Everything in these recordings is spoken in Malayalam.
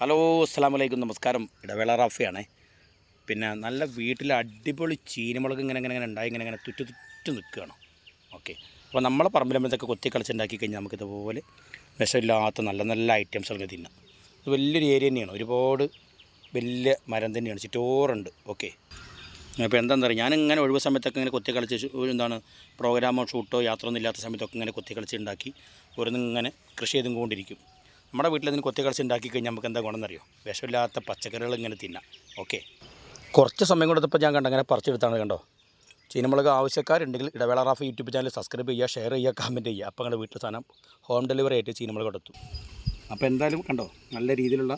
ഹലോ അസ്സാം വലൈക്കും നമസ്കാരം. ഇടവേള റാഫിയാണേ. പിന്നെ നല്ല വീട്ടിൽ അടിപൊളി ചീനമുളക് ഇങ്ങനെ ഇങ്ങനെ ഇങ്ങനെ ഉണ്ടായി ഇങ്ങനെ ഇങ്ങനെ തുറ്റു തുറ്റു നിൽക്കുകയാണ്. ഓക്കെ. അപ്പോൾ നമ്മളെ പറമ്പിലമ്പത്തൊക്കെ കൊത്തി കളിച്ചുണ്ടാക്കി കഴിഞ്ഞാൽ നമുക്ക് ഇതുപോലെ വിഷമില്ലാത്ത നല്ല നല്ല ഐറ്റംസൊക്കെ തിന്നാം. ഇത് വലിയൊരു ഏരിയ തന്നെയാണ്. ഒരുപാട് വലിയ മരം തന്നെയാണ്. ചുറ്റോറുണ്ട്. ഓക്കെ. അപ്പോൾ എന്താണെന്ന് പറയുക ഞാനിങ്ങനെ ഒഴിവ് സമയത്തൊക്കെ ഇങ്ങനെ കൊത്തി കളിച്ച് എന്താണ് പ്രോഗ്രാമോ ഷൂട്ടോ യാത്ര ഒന്നും ഇല്ലാത്ത സമയത്തൊക്കെ ഇങ്ങനെ കൊത്തി കളിച്ച് ഉണ്ടാക്കി ഓരോന്നിങ്ങനെ കൃഷി ചെയ്തും കൊണ്ടിരിക്കും. നമ്മുടെ വീട്ടിൽ ഇതിന് കൊത്തി കളിച്ച് ഉണ്ടാക്കി കഴിഞ്ഞാൽ നമുക്ക് എന്താ ഗുണമെന്നറിയോ വിഷമില്ലാത്ത പച്ചക്കറികൾ ഇങ്ങനെ തിന്നാം. ഓക്കെ കുറച്ച് സമയം കൊടുത്തപ്പോൾ ഞാൻ കണ്ടങ്ങനെ പറിച്ചെടുത്താണ് കണ്ടോ? ചീനമുളക് ആവശ്യക്കാരുണ്ടെങ്കിൽ Idavela Raf YouTube channel subscribe ചെയ്യുക ഷെയർ ചെയ്യുക കമന്റ് ചെയ്യുക. അപ്പോൾ നിങ്ങളുടെ വീട്ടിൽ സാധനം ഹോം ഡെലിവറി ആയിട്ട് ചീനമുളക് കൊടുത്തു അപ്പോൾ എന്തായാലും കണ്ടോ നല്ല രീതിയിലുള്ള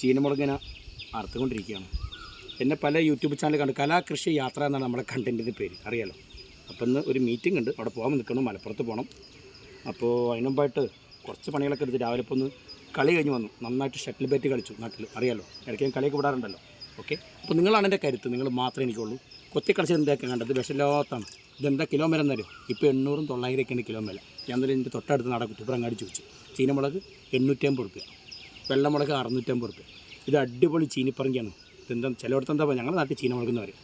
ചീനമുളക് ഇങ്ങനെ അറുത്തുകൊണ്ടിരിക്കുകയാണ്. എന്നെ പല യൂട്യൂബ് ചാനൽ കണ്ട് കലാകൃഷി യാത്ര എന്നാണ് നമ്മുടെ കണ്ടന്റിന്റെ പേര് അറിയാലോ? അപ്പോൾ ഇന്ന് ഒരു മീറ്റിംഗ് ഉണ്ട് അവിടെ പോകാൻ നിൽക്കണം മലപ്പുറത്ത് പോകണം. അപ്പോൾ അതിനുമ്പായിട്ട് കുറച്ച് പണികളൊക്കെ എടുത്ത് രാവിലെ ഇപ്പോൾ ഒന്ന് കളി കഴിഞ്ഞ് വന്നു. നന്നായിട്ട് ഷട്ടിൽ ബാറ്റ് കളിച്ചു നാട്ടിൽ അറിയാലോ? ഇടയ്ക്ക് ഞാൻ കളിയൊക്കെ വിടാറുണ്ടല്ലോ. ഓക്കെ അപ്പോൾ നിങ്ങളാണ് എന്റെ കരുത്ത്. നിങ്ങൾ മാത്രമേ എനിക്കുള്ളൂ. കൊത്തി കളിച്ചത് എന്തൊക്കെ കണ്ടത്? വിഷമില്ലാത്താണ് ഇതെന്താ കിലോമീറ്റർ എന്നാലും ഇപ്പോൾ എണ്ണൂറും തൊള്ളായിരമൊക്കെയാണ് കിലോ ഞാൻ തന്നെ എന്റെ തൊട്ടടുത്ത് നട കുറ്റിപ്പുറങ്ങാടി വെച്ചു. ചീനമുളക് എണ്ണൂറ്റമ്പത് റുപ്യ. വെള്ളമുളക് അറുന്നൂറ്റമ്പത് റുപ്യ. ഇത് അടിപൊളി ചീനിപ്പറങ്കിയാണ്. ഇതെന്താ ചിലയിടത്ത് എന്താ ഞങ്ങളുടെ നാട്ടിൽ ചീനമുളക് എന്ന് പറയും.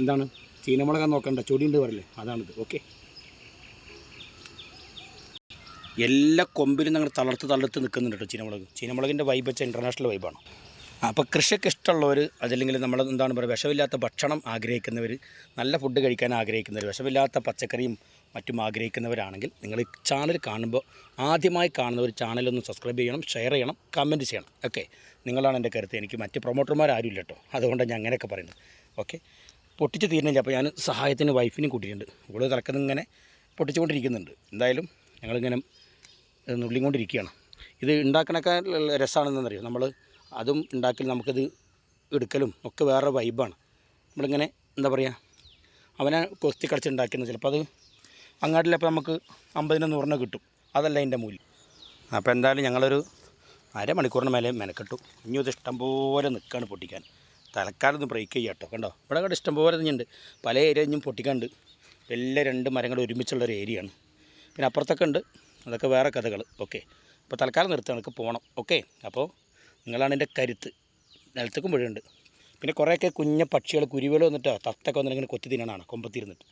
എന്താണ്? ചീനമുളക് നോക്കണ്ട. ചൊടിയുണ്ട് പറയില്ലേ? അതാണിത്. ഓക്കെ എല്ലാ കൊമ്പിലും ഞങ്ങൾ തളർത്ത് തളർത്ത് നിൽക്കുന്നുണ്ട് ചീനമുളക്. ചീനമുളകിന്റെ വൈബ് വെച്ചാൽ ഇന്റർനാഷണൽ വൈബാണ് അപ്പോൾ കൃഷിയൊക്കെ ഇഷ്ടമുള്ളവർ അതല്ലെങ്കിൽ നമ്മൾ എന്താണ് പറയുക വിഷമില്ലാത്ത ഭക്ഷണം ആഗ്രഹിക്കുന്നവർ നല്ല ഫുഡ് കഴിക്കാൻ ആഗ്രഹിക്കുന്നവർ വിഷമില്ലാത്ത പച്ചക്കറിയും മറ്റും ആഗ്രഹിക്കുന്നവരാണെങ്കിൽ നിങ്ങൾ ഈ ചാനൽ കാണുമ്പോൾ ആദ്യമായി കാണുന്ന ഒരു ചാനലൊന്ന് സബ്സ്ക്രൈബ് ചെയ്യണം ഷെയർ ചെയ്യണം കമന്റ് ചെയ്യണം. ഓക്കെ നിങ്ങളാണ് എന്റെ കരുത്ത്. എനിക്ക് മറ്റ് പ്രൊമോട്ടർമാർ ആരും ഇല്ല കേട്ടോ. അതുകൊണ്ടാണ് ഞാൻ അങ്ങനെയൊക്കെ പറയുന്നത്. ഓക്കെ പൊട്ടിച്ച് തീരുന്നില്ല. അപ്പോൾ ഞാൻ സഹായത്തിന് വൈഫിനും കൂട്ടിയിട്ടുണ്ട്. ഇവിടെ തിരക്കുന്നിങ്ങനെ പൊട്ടിച്ചുകൊണ്ടിരിക്കുന്നുണ്ട്. എന്തായാലും ഞങ്ങളിങ്ങനെ നുള്ളിക്കൊണ്ടിരിക്കുകയാണ്. ഇത് ഉണ്ടാക്കണൊക്കെ രസമാണെന്നറിയോ നമ്മൾ അതും ഉണ്ടാക്കൽ നമുക്കിത് എടുക്കലും ഒക്കെ വേറെ വൈബാണ്. നമ്മളിങ്ങനെ എന്താ പറയുക അവനെ കൊത്തി കളിച്ച് ഉണ്ടാക്കുന്ന ചിലപ്പോൾ അത് അങ്ങാട്ടിലപ്പോൾ നമുക്ക് അമ്പതിന് നൂറിന് കിട്ടും. അതല്ല അതിന്റെ മൂല്യം. അപ്പോൾ എന്തായാലും ഞങ്ങളൊരു അരമണിക്കൂറിന് മേലെ മെനക്കെട്ടു. ഇനി ഇത് ഇഷ്ടംപോലെ നിൽക്കുകയാണ് പൊട്ടിക്കാൻ. തലക്കാലം ഒന്ന് ബ്രേക്ക് ചെയ്യാം കേട്ടോ. കണ്ടോ? ഇവിടെ കണ്ട് ഇഷ്ടംപോലെ തന്നെയുണ്ട് പല ഏരിയ പൊട്ടിക്കാണ്ട്. വലിയ രണ്ട് മരങ്ങൾ ഒരുമിച്ചുള്ളൊരു ഏരിയയാണ് പിന്നെ അപ്പുറത്തൊക്കെ ഉണ്ട് അതൊക്കെ വേറെ കഥകൾ ഓക്കെ. അപ്പോൾ തൽക്കാലം നിർത്തി നമുക്ക് പോകണം ഓക്കെ. അപ്പോൾ നിങ്ങളാണ് എന്റെ കരുത്ത്. നിലത്തേക്കും പുഴയുണ്ട് പിന്നെ കുറേയൊക്കെ കുഞ്ഞ പക്ഷികൾ കുരുവികൾ വന്നിട്ടോ തത്തൊക്കെ വന്നിട്ട് ഇങ്ങനെ കൊത്തി തിന്നണാണ് കൊമ്പത്തിരുന്നിട്ട്.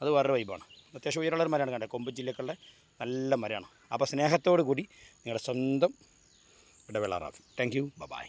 അത് വേറെ വൈബാണ് അത്യാവശ്യം ഉയരമുള്ള ഒരു മരമാണ് കണ്ടത് കൊമ്പ് ജില്ലക്കുള്ള നല്ല മരമാണ്. അപ്പോൾ സ്നേഹത്തോടു കൂടി നിങ്ങളുടെ സ്വന്തം ഇടവേള റാഫി താങ്ക് യു ബൈ